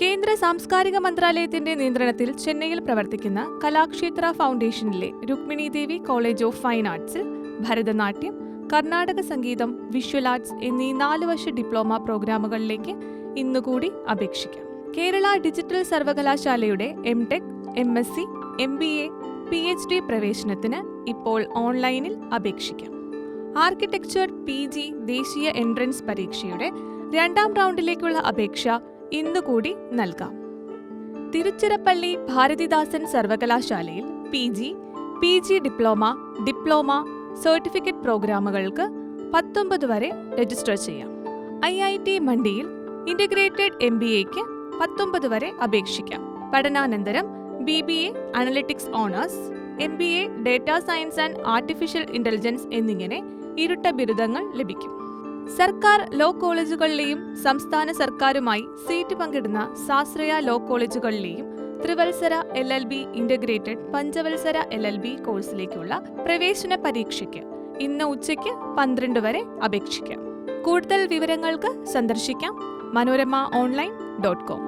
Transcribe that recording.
കേന്ദ്ര സാംസ്കാരിക മന്ത്രാലയത്തിന്റെ നിയന്ത്രണത്തിൽ ചെന്നൈയിൽ പ്രവർത്തിക്കുന്ന Kalakshetra ഫൗണ്ടേഷനിലെ Rukmini Devi college of fine ആർട്സിൽ Bharatanatyam Karnataka സംഗീതം വിഷ്വൽ ആർട്സ് എന്നീ നാല് വർഷ ഡിപ്ലോമ പ്രോഗ്രാമുകളിലേക്ക് ഇന്നുകൂടി അപേക്ഷിക്കാം. കേരള ഡിജിറ്റൽ സർവകലാശാലയുടെ M tech M S C M B A P H D പ്രവേശനത്തിന് ഇപ്പോൾ ഓൺലൈനിൽ അപേക്ഷിക്കാം. ആർക്കിടെക്ചർ പി ജി ദേശീയ എൻട്രൻസ് പരീക്ഷയുടെ രണ്ടാം റൗണ്ടിലേക്കുള്ള അപേക്ഷ ഇന്നുകൂടി നൽകാം. തിരുച്ചിറപ്പള്ളി ഭാരതിദാസൻ സർവകലാശാലയിൽ P G P G diploma diploma certificate പ്രോഗ്രാമുകൾക്ക് പത്തൊമ്പത് വരെ രജിസ്റ്റർ ചെയ്യാം. ഐ ഐ ടി മണ്ടിയിൽ ഇന്റഗ്രേറ്റഡ് എം ബി എക്ക് പത്തൊമ്പത് വരെ അപേക്ഷിക്കാം. പഠനാനന്തരം B B A analytics honours M B A data science and artificial intelligence എന്നിങ്ങനെ ഇരുട്ട ബിരുദങ്ങൾ ലഭിക്കും. സർക്കാർ ലോ കോളേജുകളിലെയും സംസ്ഥാന സർക്കാരുമായി സീറ്റ് പങ്കിടുന്ന സാശ്രയ ലോ കോളേജുകളിലെയും ത്രിവത്സര എൽ എൽ ബി ഇന്റഗ്രേറ്റഡ് പഞ്ചവത്സര എൽ എൽ ബി കോഴ്സിലേക്കുള്ള പ്രവേശന പരീക്ഷയ്ക്ക് ഇന്ന് ഉച്ചയ്ക്ക് പന്ത്രണ്ട് വരെ അപേക്ഷിക്കാം. കൂടുതൽ വിവരങ്ങൾക്ക് സന്ദർശിക്കാം മനോരമ ഓൺലൈൻ ഡോട്ട് കോം